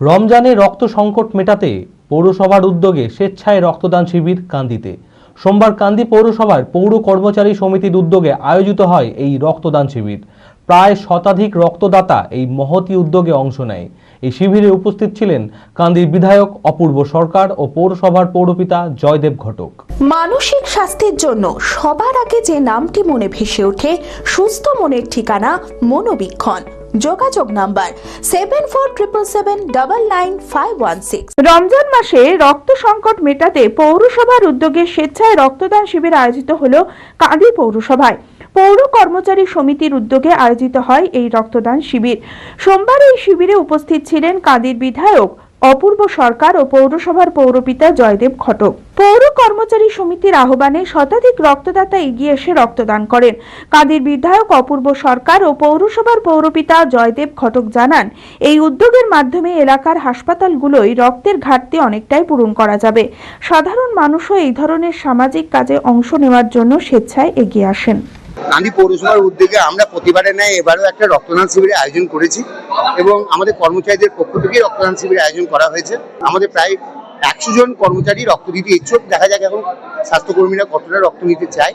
রমজানে রক্ত সংকট মেটাতে পৌরসভার উদ্যোগে স্বেচ্ছায় রক্তদান শিবির কান্দিতে। সোমবার কান্দি পৌরসভার পৌর কর্মচারী সমিতির উদ্যোগে আয়োজিত হয় এই রক্তদান শিবির। প্রায় শতাধিক রক্তদাতা এই মহতি উদ্যোগে অংশ নেয়। এই শিবিরে উপস্থিত ছিলেন কান্দির বিধায়ক অপূর্ব সরকার ও পৌরসভার পৌরপিতা জয়দেব ঘটক। মানসিক স্বাস্থ্যের জন্য সবার আগে যে নামটি মনে ভেসে ওঠে, সুস্থ মনের ঠিকানা মনোবীক্ষণ। যোগাযোগ number seven four triple seven double nine five one six Ramzan মাসে রক্ত সংকট মেটাতে পৌরসভার উদ্যোগে স্বেচ্ছায় রক্তদান শিবির আয়োজিত হল কাঁদি পৌরসভায়। পৌর কর্মচারী সমিতির উদ্যোগে আয়োজিত হয় এই রক্তদান শিবির। সোমবার এই শিবিরে উপস্থিত ছিলেন কাঁদির বিধায়ক অপূর্ব সরকার ও পৌরসভার পৌরপিতা জয়দেব ঘটক পৌর কর্মচারী সমিতির আহ্বানে শতাধিক রক্তদাতা এগিয়ে এসে রক্তদান করেন। কাঁদির বিধায়ক অপূর্ব সরকার ও পৌরসভার পৌরপিতা জয়দেব ঘটক জানান, এই উদ্যোগের মাধ্যমে এলাকার হাসপাতালগুলোয় রক্তের ঘাটতি অনেকটাই পূরণ করা যাবে। সাধারণ মানুষও এই ধরনের সামাজিক কাজে অংশ নেওয়ার জন্য স্বেচ্ছায় এগিয়ে আসেন। গান্ধী পৌরসভার উদ্যোগে আমরা প্রতিবারে ন্যায় এবারও একটা রক্তদান শিবিরের আয়োজন করেছি এবং আমাদের কর্মচারীদের পক্ষ থেকেই রক্তদান শিবিরের আয়োজন করা হয়েছে। আমাদের প্রায় একশো জন কর্মচারী রক্ত দিতে ইচ্ছুক। দেখা যাক এখন স্বাস্থ্যকর্মীরা কতটা রক্ত নিতে চায়।